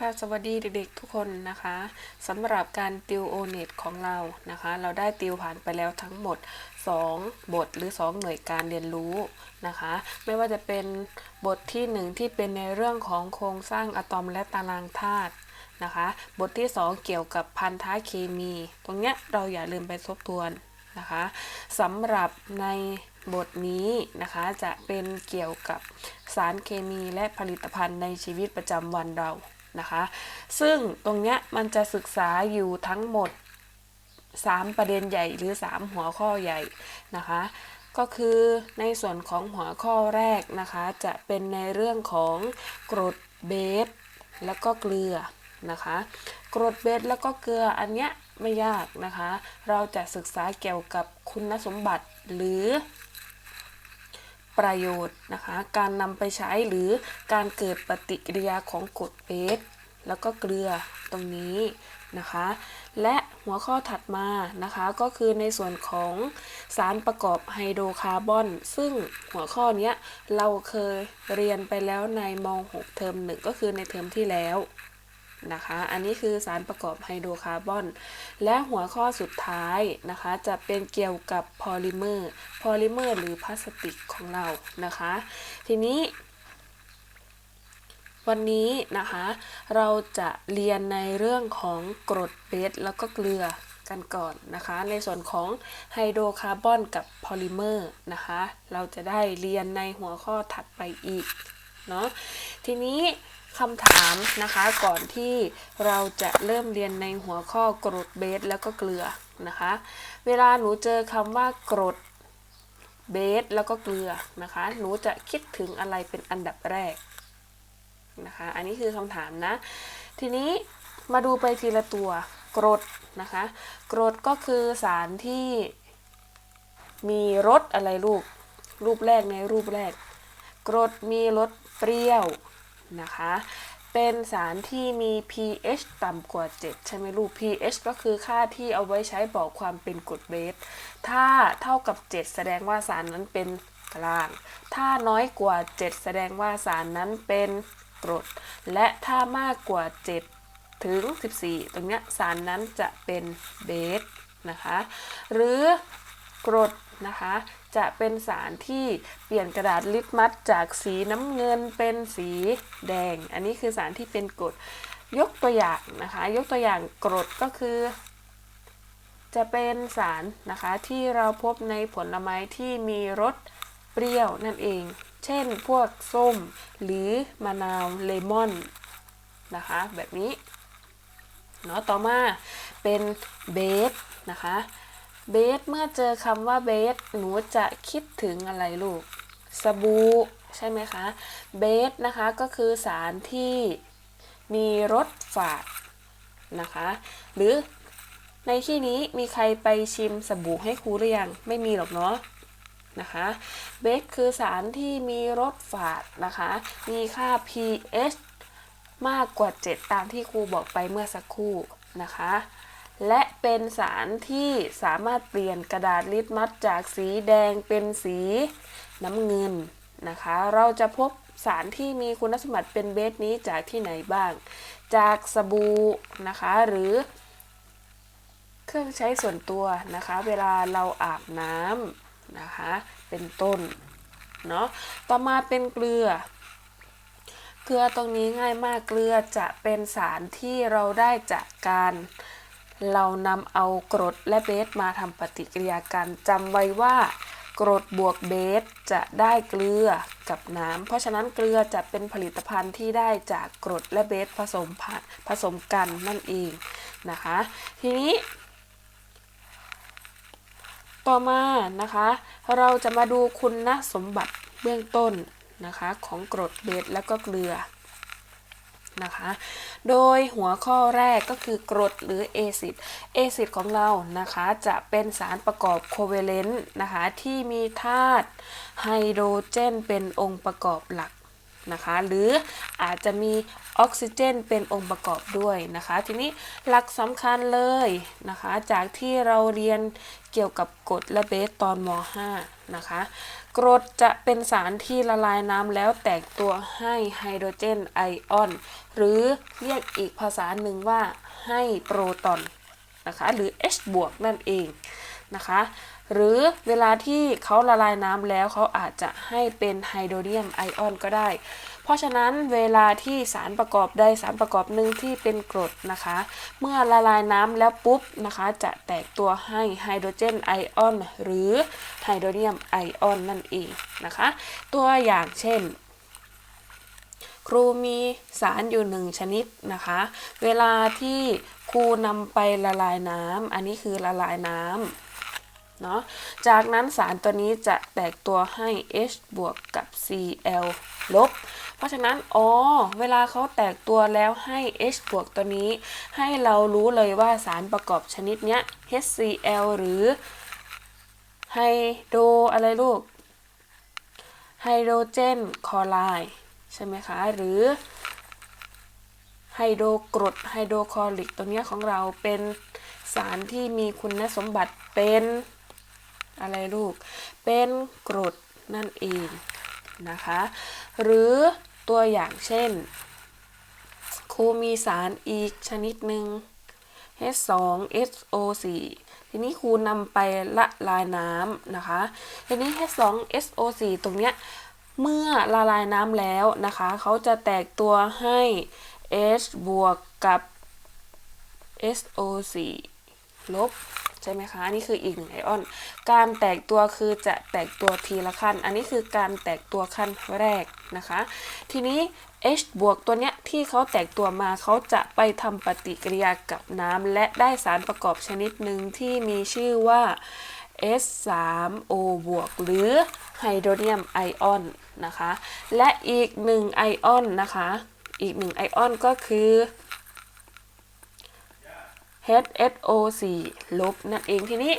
ค่ะสวัสดีเด็กๆทุกคนนะคะสำหรับการติวโอเน็ตของเรานะคะ เราได้ติวผ่านไปแล้วทั้งหมด 2 บทหรือ 2 หน่วยการเรียนรู้นะคะ ไม่ว่าจะเป็นบทที่ 1 ที่เป็นในเรื่องของโครงสร้างอะตอมและตารางธาตุนะคะ บทที่ 2 เกี่ยวกับพันธะเคมี ตรงเนี้ยเราอย่าลืมไปทบทวนนะคะสำหรับในบทนี้นะคะจะเป็นเกี่ยวกับสารเคมีและผลิตภัณฑ์ในชีวิตประจำวันเรา นะคะ ซึ่งตรงเนี้ยมันจะศึกษาอยู่ทั้งหมด 3 ประเด็นใหญ่หรือ 3 หัวข้อใหญ่นะคะ ก็คือในส่วนของหัวข้อแรกนะคะ จะเป็นในเรื่องของกรดเบสแล้วก็เกลือนะคะกรดเบสแล้วก็เกลืออันเนี้ยไม่ยากนะคะ เราจะศึกษาเกี่ยวกับคุณสมบัติหรือ ประโยชน์นะคะ การนำไปใช้หรือการเกิดปฏิกิริยาของกรดเบสแล้วก็เกลือตรงนี้นะคะ และหัวข้อถัดมานะคะก็คือในส่วนของสารประกอบไฮโดรคาร์บอน ซึ่งหัวข้อนี้เราเคยเรียนไปแล้วในม .6 เทอมหนึ่งก็คือในเทอมที่แล้ว นะคะ อันนี้คือสารประกอบไฮโดรคาร์บอน และหัวข้อสุดท้ายนะคะ จะเป็นเกี่ยวกับพอลิเมอร์ พอลิเมอร์หรือพลาสติกของเรานะคะ ทีนี้ วันนี้นะคะ เราจะเรียนในเรื่องของกรดเบสแล้วก็เกลือกันก่อนนะคะ ในส่วนของไฮโดรคาร์บอนกับพอลิเมอร์นะคะ เราจะได้เรียนในหัวข้อถัดไปอีกเนาะทีนี้ คำถามนะคะ ก่อนที่เราจะเริ่มเรียนในหัวข้อกรดเบสแล้วก็เกลือนะคะ เวลาหนูเจอคำว่ากรดเบสแล้วก็เกลือนะคะ หนูจะคิดถึงอะไรเป็นอันดับแรกนะคะ อันนี้คือคำถามนะ ทีนี้มาดูไปทีละตัวกรดนะคะ กรดก็คือสารที่มีรสอะไรลูก รูปแรกในรูปแรก กรดมีรสเปรี้ยว นะคะ เป็นสารที่มี pH ต่ำกว่า 7 ใช่ไหมลูก pH ก็คือค่าที่เอาไว้ใช้บอกความเป็นกรดเบส ถ้าเท่ากับ 7 แสดงว่าสารนั้นเป็นกลาง ถ้าน้อยกว่า 7 แสดงว่าสารนั้นเป็นกรด และถ้ามากกว่า 7 ถึง 14 ตรงนี้สารนั้นจะเป็นเบสนะคะ หรือกรด นะคะ จะเป็นสารที่เปลี่ยนกระดาษลิตมัสจากสีน้ำเงินเป็นสีแดง อันนี้คือสารที่เป็นกรดยกตัวอย่างนะคะ ยกตัวอย่างกรดก็คือ จะเป็นสารนะคะที่เราพบในผลไม้ที่มีรสเปรี้ยวนั่นเอง เช่นพวกส้มหรือมะนาวเลมอนนะคะแบบนี้เนาะต่อมาเป็นเบสนะคะ เบสเมื่อเจอคำว่าเบสหนูจะคิดถึงอะไรลูกสบู่ใช่ไหมคะเบสนะคะก็คือสารที่มีรสฝาดนะคะ หรือในที่นี้มีใครไปชิมสบู่ให้ครูหรือยังไม่มีหรอกเนาะนะคะเบสคือสารที่มีรสฝาดนะคะ มีค่า pH มากกว่า 7 ตามที่ครูบอกไปเมื่อสักครู่นะคะ และเป็นสารที่สามารถเปลี่ยนกระดาษลิตมัสจากสีแดงเป็นสีน้ำเงินนะคะ เราจะพบสารที่มีคุณสมบัติเป็นเบสนี้จากที่ไหนบ้าง จากสบู่นะคะหรือ เครื่องใช้ส่วนตัวนะคะ เวลาเราอาบน้ำนะคะ เป็นต้นเนาะต่อมาเป็นเกลือ เกลือตรงนี้ง่ายมากเกลือจะเป็นสารที่เราได้จากการ เรานำเอากรดและเบสมาทำปฏิกิริยากันจำไว้ว่ากรดบวกเบสจะได้เกลือกับน้ำ เพราะฉะนั้นเกลือจะเป็นผลิตภัณฑ์ที่ได้จากกรดและเบสผสมผสมกันนั่นเองนะคะ ทีนี้ ต่อมานะคะ เราจะมาดูคุณสมบัติเบื้องต้นนะคะของกรดเบสและก็เกลือ นะคะ โดยหัวข้อแรกก็คือกรดหรือเอซิดเอซิดของเรานะคะจะเป็นสารประกอบโคเวเลนต์นะคะที่มีธาตุไฮโดรเจนเป็นองค์ประกอบหลักนะคะหรืออาจจะมีออกซิเจนเป็นองค์ประกอบด้วยนะคะ ทีนี้หลักสำคัญเลยนะคะ จากที่เราเรียนเกี่ยวกับกรดและเบสตอนม .5 นะคะ กรดจะเป็นสารที่ละลายน้ำแล้วแตกตัวให้ไฮโดรเจนไอออน หรือเรียกอีกภาษาหนึ่งว่าให้โปรตอนนะคะหรือ H บวกนั่นเองนะคะหรือเวลาที่เขาละลายน้ำแล้วเขาอาจจะให้เป็นไฮโดรเนียมไอออนก็ได้ เพราะฉะนั้นเวลาที่สารประกอบใดสารประกอบหนึ่งที่เป็นกรดนะคะ เมื่อละลายน้ำแล้วปุ๊บนะคะ จะแตกตัวให้ไฮโดรเจนไอออนหรือไฮโดรเนียมไอออนนั่นเองนะคะ ตัวอย่างเช่นครูมีสารอยู่หนึ่งชนิดนะคะ เวลาที่ครูนำไปละลายน้ำ อันนี้คือละลายน้ำเนาะ จากนั้นสารตัวนี้จะแตกตัวให้ H บวกกับ Cl ลบ ราะฉะนั้นอ๋อเวลาเขาแตกตัวแล้วให้ H บวกตัวนี้ ให้เรารู้เลยว่าสารประกอบชนิดเนี้ย HCl หรือไฮโดรอะไรลูกไฮโดรเจนคลอไรด์ใช่ไหมคะ หรือไฮโดรกรดไฮโดรคลอริกตัวเนี้ยของเราเป็นสารที่มีคุณสมบัติเป็นอะไรลูก เป็นกรดนั่นเองนะคะ หรือ ตัวอย่างเช่น ครูมีสารอีกชนิดหนึ่ง H2SO4 ทีนี้ครูนำไปละลายน้ำนะคะ ทีนี้ H2SO4 ตรงเนี้ยเมื่อละลายน้ำแล้วนะคะ เขาจะแตกตัวให้ H บวกกับ SO4 ลบ ใช่ไหมคะ อันี่คืออีกหนึ่งไอออน การแตกตัวคือจะแตกตัวทีละขั้น อันนี้คือการแตกตัวขั้นแรกนะคะ ทีนี้ H บวกตัวเนี้ยที่เขาแตกตัวมาเขาจะไปทำปฏิกิริยากับน้ำและได้สารประกอบชนิดหนึ่งที่มีชื่อว่า S3O บวกหรือไฮโดรเนียมไอออนนะคะ และอีกหนึ่งไอออนนะคะ อีกหนึ่งไอออนก็คือ HSO4 ลบนั่นเองทีนี้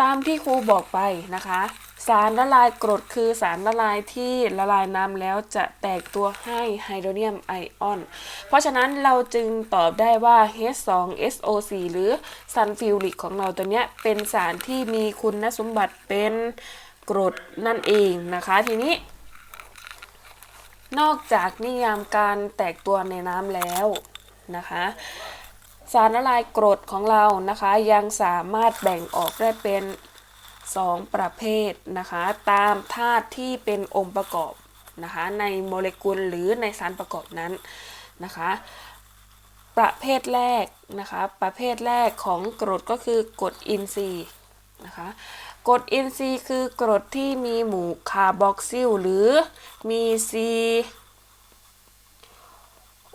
ตามที่ครูบอกไปนะคะ สารละลายกรดคือสารละลายที่ละลายน้ำแล้วจะแตกตัวให้ไฮโดรเนียมไอออน เพราะฉะนั้นเราจึงตอบได้ว่า H2SO4 หรือซัลฟิวริกของเราตัวเนี้ยเป็นสารที่มีคุณสมบัติเป็นกรดนั่นเองนะคะทีนี้ นอกจากนิยามการแตกตัวในน้ำแล้วนะคะ สารละลายกรดของเรานะคะ ยังสามารถแบ่งออกได้เป็น 2 ประเภทนะคะ ตามธาตุที่เป็นองค์ประกอบนะคะ ในโมเลกุลหรือในสารประกอบนั้นนะคะ ประเภทแรกนะคะ ประเภทแรกของกรดก็คือกรดอินทรีย์นะคะกรดอินทรีย์คือกรดที่มีหมู่คาร์บอกซิลหรือมี C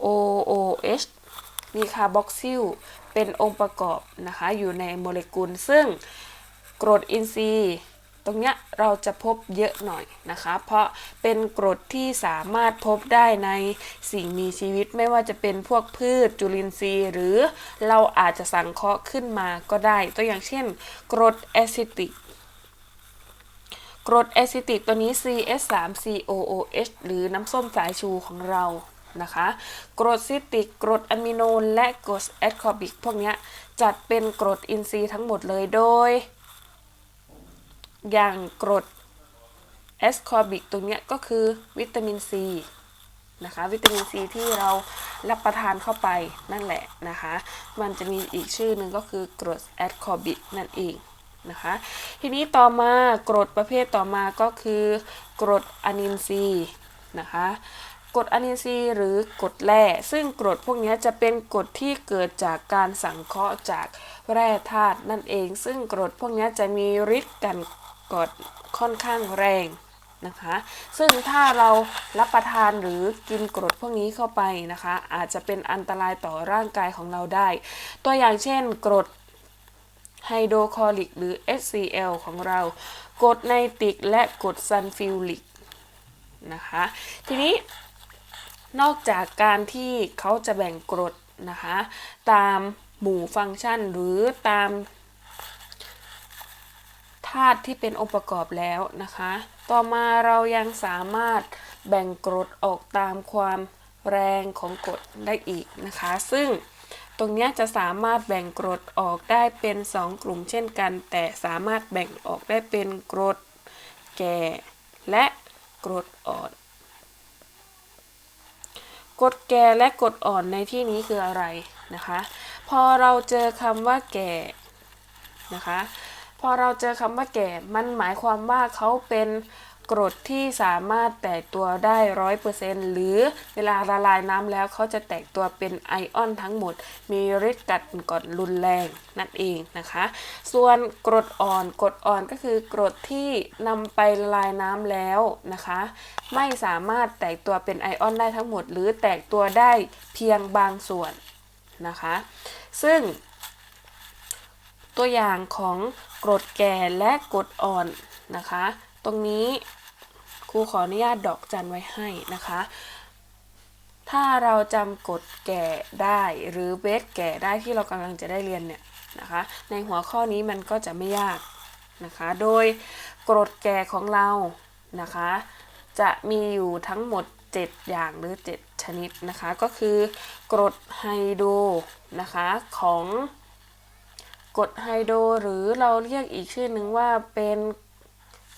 OOH มีคาร์บอกซิลเป็นองค์ประกอบนะคะอยู่ในโมเลกุล ซึ่งกรดอินทรีย์ตรงเนี้ยเราจะพบเยอะหน่อยนะคะ เพราะเป็นกรดที่สามารถพบได้ในสิ่งมีชีวิตไม่ว่าจะเป็นพวกพืชจุลินทรีย์ หรือเราอาจจะสังเคราะห์ขึ้นมาก็ได้ ตัวอย่างเช่น กรดแอซิติกกรดแอซิติกตัวนี้ CS3COOH หรือน้ำส้มสายชูของเรา นะคะกรดซิตริกกรดอะมิโนและกรดแอสคอบิกพวกนี้จัดเป็นกรดอินทรีย์ทั้งหมดเลยโดย อย่างกรดแอสคอบิกตรงนี้ก็คือวิตามินซีนะคะวิตามินซีที่เรารับประทานเข้าไปนั่นแหละนะคะ มันจะมีอีกชื่อหนึ่งก็คือกรดแอสคอบิกนั่นเองนะคะทีนี้ต่อมากรดประเภทต่อมาก็คือกรดอะนินซีนะคะ กรดอะนินซีหรือกรดแร่ซึ่งกรดพวกนี้จะเป็นกรดที่เกิดจากการสังเคราะห์จากแร่ธาตุนั่นเอง ซึ่งกรดพวกนี้จะมีฤทธิ์กันกรดค่อนข้างแรงนะคะ ซึ่งถ้าเรารับประทานหรือกินกรดพวกนี้เข้าไปนะคะ อาจจะเป็นอันตรายต่อร่างกายของเราได้ ตัวอย่างเช่นกรดไฮโดรคลอริกหรือ HCl ของเรากรดไนตริกและกรดซัลฟิวริกนะคะ ทีนี้ นอกจากการที่เขาจะแบ่งกรดนะคะ ตามหมู่ฟังก์ชันหรือตามธาตุที่เป็นองค์ประกอบแล้วนะคะ ต่อมาเรายังสามารถแบ่งกรดออกตามความแรงของกรดได้อีกนะคะ ซึ่งตรงนี้จะสามารถแบ่งกรดออกได้เป็น 2 กลุ่มเช่นกัน แต่สามารถแบ่งออกได้เป็นกรดแก่และกรดอ่อน กรดแก่และกรดอ่อนในที่นี้คืออะไรนะคะ พอเราเจอคำว่าแก่นะคะ พอเราเจอคำว่าแก่ มันหมายความว่าเขาเป็น กรดที่สามารถแตกตัวได้ร้อยเปอร์เซ็นต์หรือเวลาละลายน้ำแล้วเขาจะแตกตัวเป็นไอออนทั้งหมด มีฤทธิ์กัดก่อนรุนแรงนั่นเองนะคะ ส่วนกรดอ่อนกรดอ่อนก็คือกรดที่นำไปละลายน้ำแล้วนะคะ ไม่สามารถแตกตัวเป็นไอออนได้ทั้งหมด หรือแตกตัวได้เพียงบางส่วนนะคะ ซึ่งตัวอย่างของกรดแก่และกรดอ่อนนะคะ ตรงนี้ ครูขออนุญาตดอกจันไว้ให้นะคะ ถ้าเราจำกรดแก่ได้หรือเบสแก่ได้ที่เรากำลังจะได้เรียนเนี่ยนะคะ ในหัวข้อนี้มันก็จะไม่ยากนะคะ โดยกรดแก่ของเรานะคะ จะมีอยู่ทั้งหมด 7 อย่างหรือ 7 ชนิดนะคะ ก็คือกรดไฮโดรนะคะของกรดไฮโดรหรือเราเรียกอีกชื่อหนึ่งว่าเป็น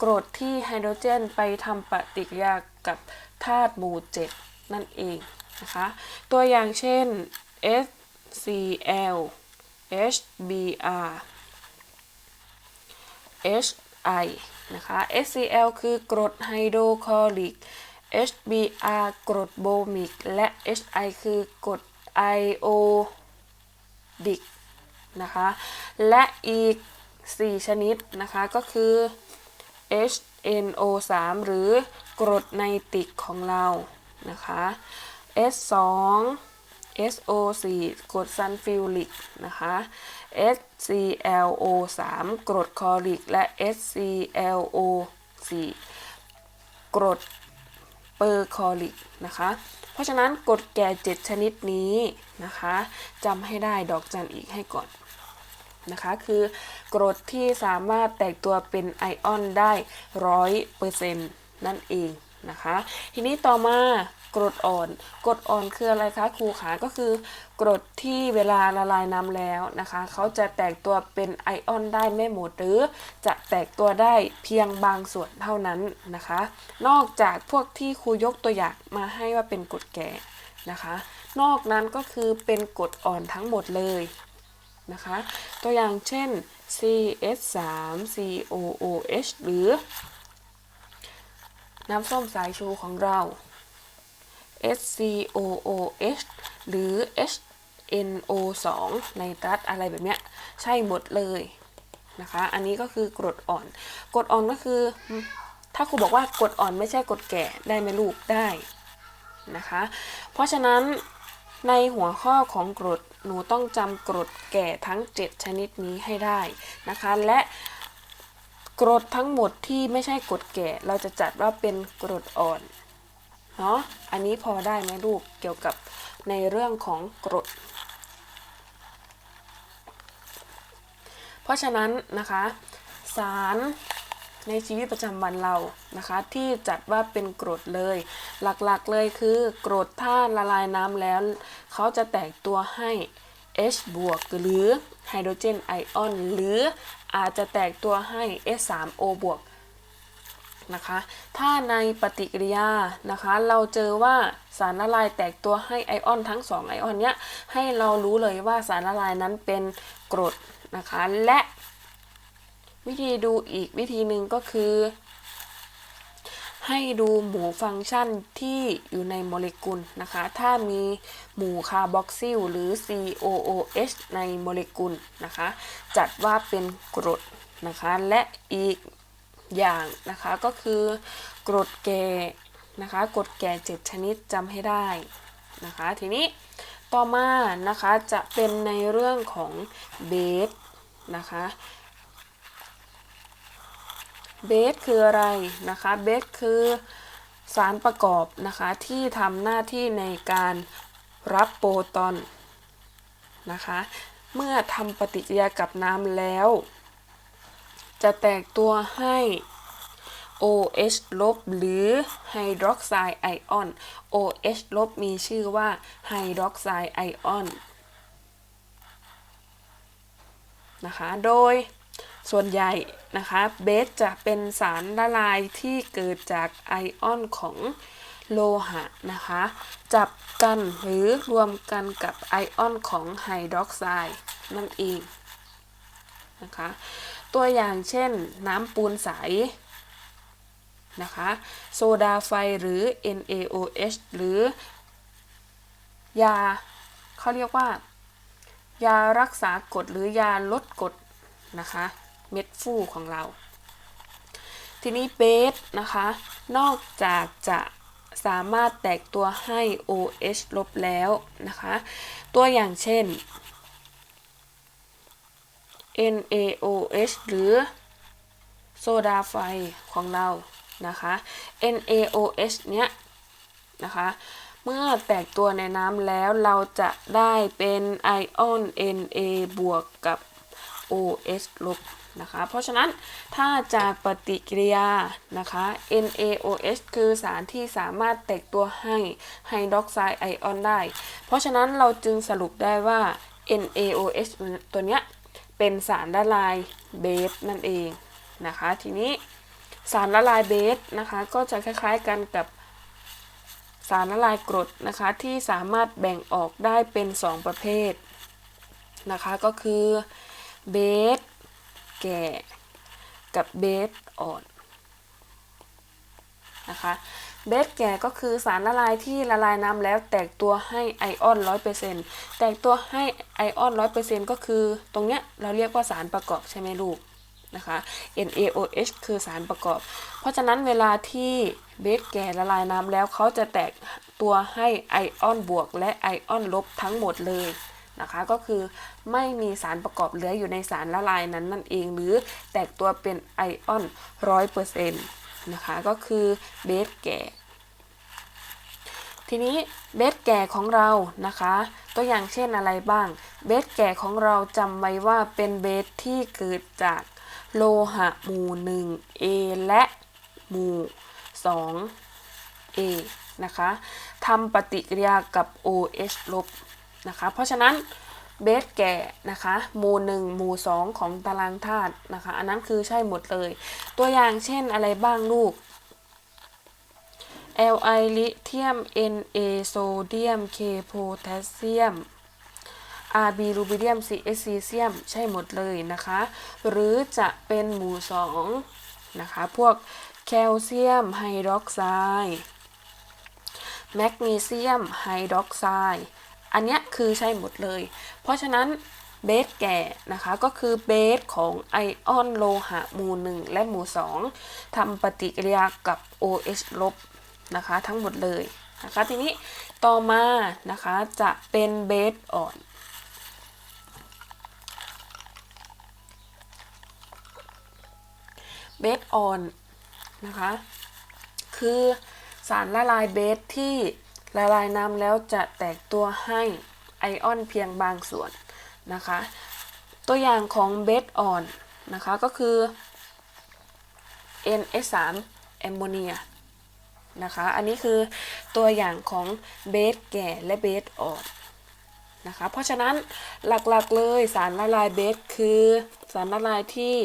กรดที่ไฮโดรเจนไปทำปฏิกิริยากับธาตุหมู่7นั่นเองนะคะ ตัวอย่างเช่น HCl HBr HI นะคะ HCl คือกรดไฮโดรคลอริก HBr กรดโบมิก และ HI คือกรดไอโอดิกนะคะ และอีก 4 ชนิดนะคะ ก็คือ HNO3 หรือกรดไนติกของเรานะคะ S2 SO4 กรดซัลฟิวริกนะคะ HClO3 กรดคลอริก และ HClO4 กรดเปอร์คลอริกนะคะ เพราะฉะนั้นกรดแก่ 7 ชนิดนี้นะคะจำให้ได้ดอกจันอีกให้ก่อน นะคะ คือกรดที่สามารถแตกตัวเป็นไอออนได้ร้อยเปอร์เซ็นต์นั่นเองนะคะ ทีนี้ต่อมากรดอ่อน กรดอ่อนคืออะไรคะครูขาก็คือกรดที่เวลาละลายน้ำแล้วนะคะ เขาจะแตกตัวเป็นไอออนได้ไม่หมดหรือ จะแตกตัวได้เพียงบางส่วนเท่านั้นนะคะ นอกจากพวกที่ครูยกตัวอย่างมาให้ว่าเป็นกรดแก่นะคะ นอกนั้นก็คือเป็นกรดอ่อนทั้งหมดเลย นะคะ ตัวอย่างเช่น CS3 COOH หรือ น้ำส้มสายชูของเรา SCOOH หรือ HNO2 ในตรัสอะไรแบบเนี้ย ใช่หมดเลยนะคะ อันนี้ก็คือกรดอ่อน กรดอ่อนก็คือ ถ้าครูบอกว่ากรดอ่อนไม่ใช่กรดแก่ได้ไหมลูกได้นะคะ เพราะฉะนั้นในหัวข้อของกรด หนูต้องจำกรดแก่ทั้ง 7 ชนิดนี้ให้ได้นะคะ และกรดทั้งหมดที่ไม่ใช่กรดแก่ เราจะจัดว่าเป็นกรดอ่อนเนาะอันนี้พอได้ไหมลูกเกี่ยวกับในเรื่องของกรด เพราะฉะนั้นนะคะ สาร ในชีวิตประจำวันเรานะคะ ที่จัดว่าเป็นกรดเลย หลักๆเลยคือกรดถ้าละลายน้ำแล้ว เขาจะแตกตัวให้ H บวกหรือไฮโดรเจนไอออนหรืออาจจะแตกตัวให้ H3O บวกนะคะ ถ้าในปฏิกิริยานะคะ เราเจอว่าสารละลายแตกตัวให้ไอออนทั้ง 2 ไอออนเนี้ยให้เรารู้เลยว่าสารละลายนั้นเป็นกรดนะคะ และ วิธีดูอีกวิธีหนึ่งก็คือ ให้ดูหมู่ฟังก์ชันที่อยู่ในโมเลกุลนะคะ ถ้ามีหมู่คาร์บอกซิลหรือ COOH ในโมเลกุลนะคะ จัดว่าเป็นกรดนะคะ และอีกอย่างนะคะก็คือกรดแก่นะคะกรดแก่7ชนิดจำให้ได้นะคะ ทีนี้ต่อมานะคะจะเป็นในเรื่องของเบสนะคะ เบสคืออะไรนะคะเบสคือสารประกอบนะคะ ที่ทำหน้าที่ในการรับโปรตอนนะคะ เมื่อทำปฏิกิริยากับน้ำแล้ว จะแตกตัวให้ OH ลบหรือไฮดรอกไซด์ไอออน OH ลบมีชื่อว่าไฮดรอกไซด์ไอออนนะคะ โดย ส่วนใหญ่นะคะเบสจะเป็นสารละลายที่เกิดจากไอออนของโลหะนะคะ จับกันหรือรวมกันกับไอออนของไฮดรอกไซด์นั่นเองนะคะตัวอย่างเช่นน้ำปูนใสนะคะโซดาไฟหรือ NaOH หรือยาเขาเรียกว่า ยารักษากรดหรือยาลดกรดนะคะ เม็ดฟูของเรา ทีนี้เบสนะคะ นอกจากจะสามารถแตกตัวให้ OH ลบแล้วนะคะ ตัวอย่างเช่น NaOH หรือโซดาไฟของเรานะคะ NaOH เนี้ยนะคะเมื่อแตกตัวในน้ำแล้วเราจะได้เป็นไอออน Na บวกกับ OH ลบ นะคะ เพราะฉะนั้นถ้าจากปฏิกิริยานะคะ NaOH คือสารที่สามารถแตกตัวให้ไฮดรอกไซด์ไอออนได้ เพราะฉะนั้นเราจึงสรุปได้ว่า NaOH ตัวเนี้ยเป็นสารละลายเบสนั่นเองนะคะ ทีนี้สารละลายเบสนะคะก็จะคล้ายๆกันกับสารละลายกรดนะคะที่สามารถแบ่งออกได้เป็น 2 ประเภทนะคะก็คือเบส แก่กับเบสอ่อนนะคะเบสแก่ก็คือสารละลายที่ละลายน้ำแล้วแตกตัวให้ไอออน100%แตกตัวให้ไอออน100%ก็คือตรงเนี้ยเราเรียกว่าสารประกอบใช่ไหมลูกนะคะ NaOH คือสารประกอบ เพราะฉะนั้นเวลาที่เบสแก่ละลายน้ำแล้วเขาจะแตกตัวให้ไอออนบวกและไอออนลบทั้งหมดเลย นะคะ ก็คือไม่มีสารประกอบเหลืออยู่ในสารละลายนั้นนั่นเอง หรือแตกตัวเป็นไอออนร้อยเปอร์เซ็นต์นะคะ ก็คือเบสแก่ ทีนี้เบสแก่ของเรานะคะ ตัวอย่างเช่นอะไรบ้าง เบสแก่ของเราจำไว้ว่าเป็นเบสที่เกิดจากโลหะหมู่ 1A และหมู่ 2A นะคะทำปฏิกิริยากับ OH ลบ นะคะ เพราะฉะนั้นเบสแก่นะคะหมู่หนึ่งหมู่สองของตารางธาตุนะคะ อันนั้นคือใช่หมดเลย ตัวอย่างเช่นอะไรบ้างลูก Li ลิเทียม Na โซเดียม K โพแทสเซียม Rb รูบิเดียม CS ซีเซียม ใช่หมดเลยนะคะ หรือจะเป็นหมู่สองนะคะ พวกแคลเซียมไฮดรอกไซด์แมกนีเซียมไฮดรอกไซด์ อันนี้คือใช่หมดเลย เพราะฉะนั้นเบสแก่นะคะก็คือเบสของไอออนโลหะหมู่ 1 และหมู่ 2ทำปฏิกิริยากับ OH ลบนะคะทั้งหมดเลยนะคะทีนี้ต่อมานะคะจะเป็นเบสอ่อนเบสอ่อนนะคะคือสารละลายเบสที่ ละลายน้ำแล้วจะแตกตัวให้ไอออนเพียงบางส่วนนะคะ ตัวอย่างของเบสอ่อนนะคะก็คือ NH3 แอมโมเนียนะคะ อันนี้คือตัวอย่างของเบสแก่และเบสอ่อนนะคะ เพราะฉะนั้นหลักๆเลยสารละลายเบสคือสารละลายที่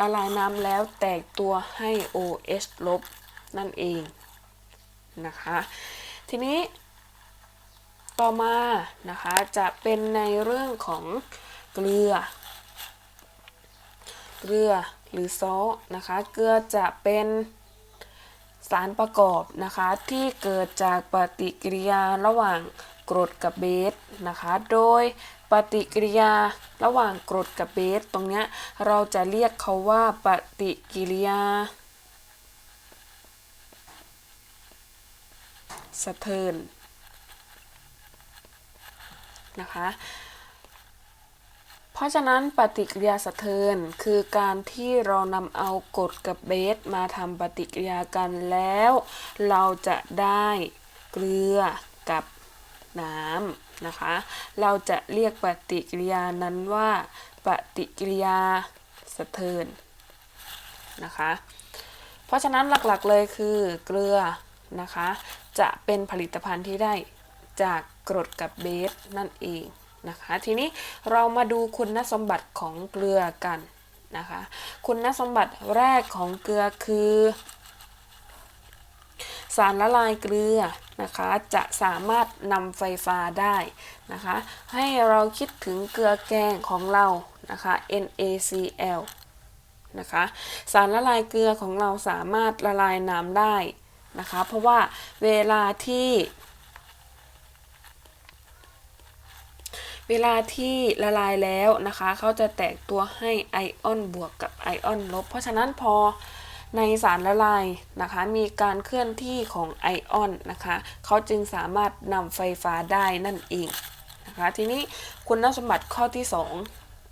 ละลายน้ำแล้วแตกตัวให้ OH ลบนั่นเองนะคะ ทีนี้ต่อมานะคะจะเป็นในเรื่องของเกลือ เกลือหรือซอสนะคะ เกลือจะเป็นสารประกอบนะคะที่เกิดจากปฏิกิริยาระหว่างกรดกับเบสนะคะ โดยปฏิกิริยาระหว่างกรดกับเบสตรงนี้เราจะเรียกเขาว่าปฏิกิริยา สะเทินนะคะเพราะฉะนั้นปฏิกิริยาสะเทินคือการที่เรานำเอากรดกับเบสมาทำปฏิกิริยากันแล้ว เราจะได้เกลือกับน้ำนะคะ เราจะเรียกปฏิกิริยานั้นว่าปฏิกิริยาสะเทินนะคะ เพราะฉะนั้นหลักๆเลยคือเกลือ นะคะ จะเป็นผลิตภัณฑ์ที่ได้จากกรดกับเบสนั่นเองนะคะ ทีนี้เรามาดูคุณสมบัติของเกลือกันนะคะ คุณสมบัติแรกของเกลือคือ สารละลายเกลือนะคะจะสามารถนำไฟฟ้าได้นะคะ ให้เราคิดถึงเกลือแกงของเรานะคะ NaCl นะคะ สารละลายเกลือของเราสามารถละลายน้ำได้ นะคะ เพราะว่าเวลาที่ เวลาที่ละลายแล้วนะคะเขาจะแตกตัวให้ไอออนบวกกับไอออนลบ เพราะฉะนั้นพอในสารละลายนะคะมีการเคลื่อนที่ของไอออนนะคะเขาจึงสามารถนำไฟฟ้าได้นั่นเองนะคะทีนี้คุณสมบัติข้อที่ 2